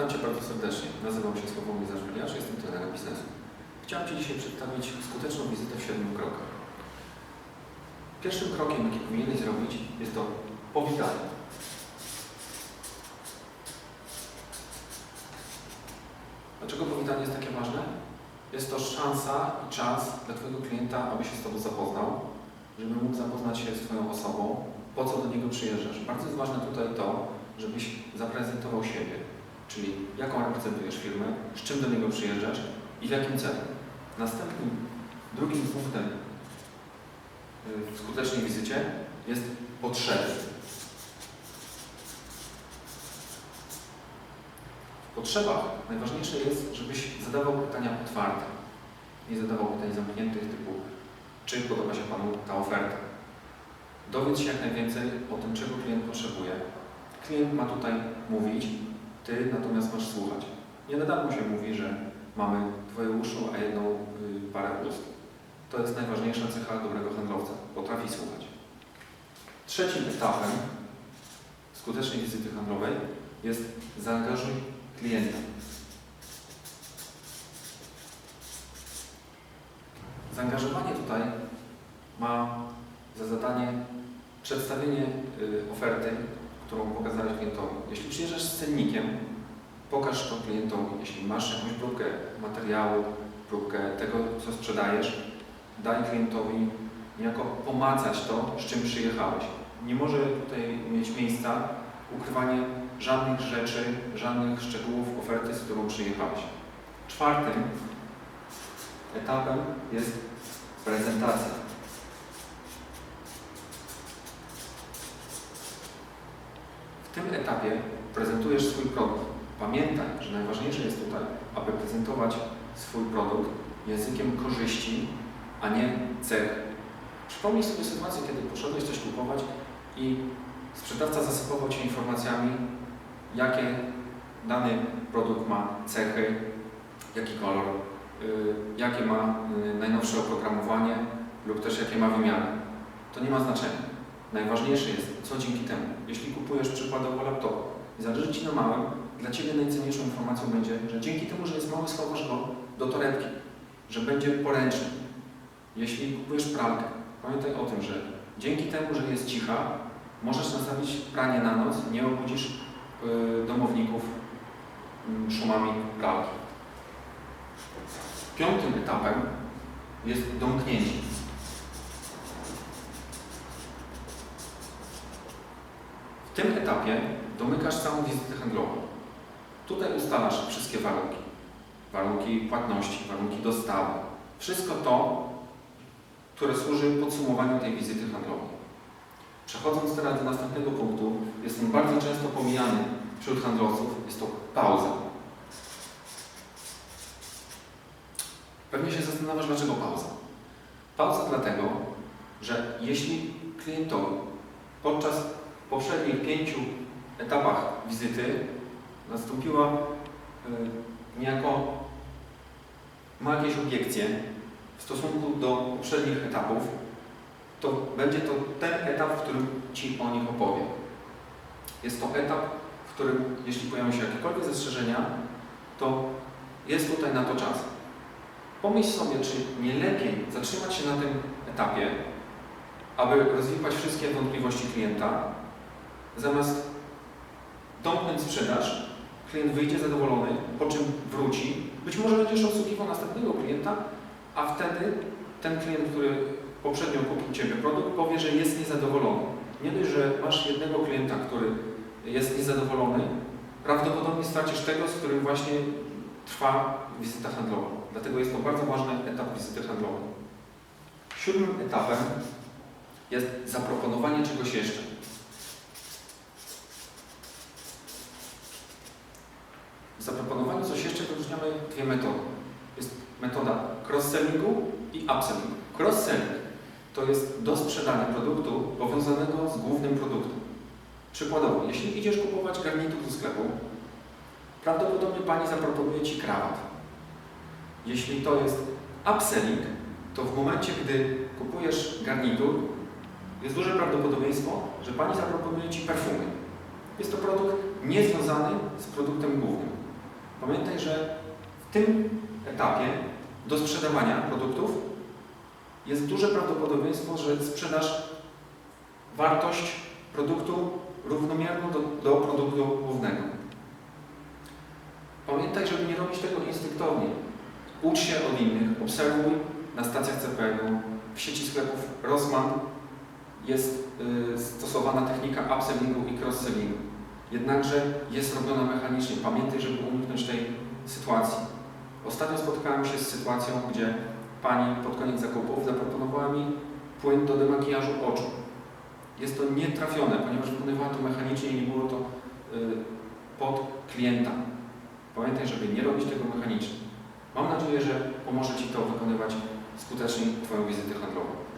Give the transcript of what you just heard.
Witam Cię bardzo serdecznie. Nazywam się Sławomir Zażwiliarz, jestem trenerem biznesu. Chciałem Ci dzisiaj przedstawić skuteczną wizytę w siedmiu krokach. Pierwszym krokiem, jaki powinieneś zrobić, jest to powitanie. Dlaczego powitanie jest takie ważne? Jest to szansa i czas dla Twojego klienta, aby się z Tobą zapoznał, żeby mógł zapoznać się z Twoją osobą, po co do niego przyjeżdżasz. Bardzo jest ważne tutaj to, żebyś zaprezentował siebie, czyli jaką reprezentujesz firmę, z czym do niego przyjeżdżasz i w jakim celu. Następnym, drugim punktem y, w skutecznej wizycie jest potrzeby. W potrzebach najważniejsze jest, żebyś zadawał pytania otwarte. Nie zadawał pytań zamkniętych typu czy podoba się Panu ta oferta. Dowiedz się jak najwięcej o tym, czego klient potrzebuje. Klient ma tutaj mówić, Ty natomiast masz słuchać. Nie na darmo się mówi, że mamy dwoje uszu, a jedną y, parę ust. To jest najważniejsza cecha dobrego handlowca. Potrafi słuchać. Trzecim etapem skutecznej wizyty handlowej jest zaangażuj klienta. Zaangażowanie tutaj ma za zadanie przedstawienie y, oferty, którą pokazałeś klientowi. Jeśli przyjeżdżasz z cennikiem, pokaż to klientowi. Jeśli masz jakąś próbkę materiału, próbkę tego, co sprzedajesz, daj klientowi niejako pomacać to, z czym przyjechałeś. Nie może tutaj mieć miejsca ukrywanie żadnych rzeczy, żadnych szczegółów oferty, z którą przyjechałeś. Czwartym etapem jest prezentacja. W tym etapie prezentujesz swój produkt. Pamiętaj, że najważniejsze jest tutaj, aby prezentować swój produkt językiem korzyści, a nie cech. Przypomnij sobie sytuację, kiedy poszedłeś coś kupować i sprzedawca zasypował Cię informacjami, jakie dany produkt ma cechy, jaki kolor, y, jakie ma y, najnowsze oprogramowanie lub też jakie ma wymiary. To nie ma znaczenia. Najważniejsze jest, co dzięki temu. Jeśli kupujesz przykładowo laptop i zależy Ci na małym, dla Ciebie najcenniejszą informacją będzie, że dzięki temu, że jest mały, schowasz go do torebki, że będzie poręczny. Jeśli kupujesz pralkę, pamiętaj o tym, że dzięki temu, że jest cicha, możesz nastawić pranie na noc, nie obudzisz y, domowników y, szumami pralki. Piątym etapem jest domknięcie. Tym etapie domykasz całą wizytę handlową. Tutaj ustalasz wszystkie warunki. Warunki płatności, warunki dostawy. Wszystko to, które służy podsumowaniu tej wizyty handlowej. Przechodząc teraz do następnego punktu, jest on bardzo często pomijany wśród handlowców, jest to pauza. Pewnie się zastanawiasz, dlaczego pauza. Pauza dlatego, że jeśli klientowi podczas poprzednich pięciu etapach wizyty nastąpiła y, niejako ma jakieś obiekcje w stosunku do poprzednich etapów, to będzie to ten etap, w którym Ci o nich opowiem. Jest to etap, w którym jeśli pojawią się jakiekolwiek zastrzeżenia, to jest tutaj na to czas. Pomyśl sobie, czy nie lepiej zatrzymać się na tym etapie, aby rozwikłać wszystkie wątpliwości klienta, zamiast domknąć sprzedaż, klient wyjdzie zadowolony, po czym wróci. Być może będziesz obsługiwał następnego klienta, a wtedy ten klient, który poprzednio kupił Ciebie produkt, powie, że jest niezadowolony. Nie dość, że masz jednego klienta, który jest niezadowolony, prawdopodobnie stracisz tego, z którym właśnie trwa wizyta handlowa. Dlatego jest to bardzo ważny etap wizyty handlowej. Siódmym etapem jest zaproponowanie czegoś jeszcze. W zaproponowaniu coś jeszcze wyróżniamy dwie metody. Jest metoda cross-sellingu i upsellingu. Cross-selling to jest dosprzedanie produktu powiązanego z głównym produktem. Przykładowo, jeśli idziesz kupować garnitur do sklepu, prawdopodobnie Pani zaproponuje Ci krawat. Jeśli to jest upselling, to w momencie, gdy kupujesz garnitur, jest duże prawdopodobieństwo, że Pani zaproponuje Ci perfumy. Jest to produkt niezwiązany z produktem głównym. Pamiętaj, że w tym etapie do sprzedawania produktów jest duże prawdopodobieństwo, że sprzedasz wartość produktu równomierną do, do produktu głównego. Pamiętaj, żeby nie robić tego instynktownie. Ucz się od innych, obserwuj na stacjach CPN-u, w sieci sklepów Rossmann jest y, stosowana technika upsellingu i cross-sellingu. Jednakże jest robiona mechanicznie. Pamiętaj, żeby uniknąć tej sytuacji. Ostatnio spotkałem się z sytuacją, gdzie pani pod koniec zakupów zaproponowała mi płyn do demakijażu oczu. Jest to nietrafione, ponieważ wykonywała to mechanicznie i nie było to y, pod klienta. Pamiętaj, żeby nie robić tego mechanicznie. Mam nadzieję, że pomoże Ci to wykonywać skutecznie Twoją wizytę handlową.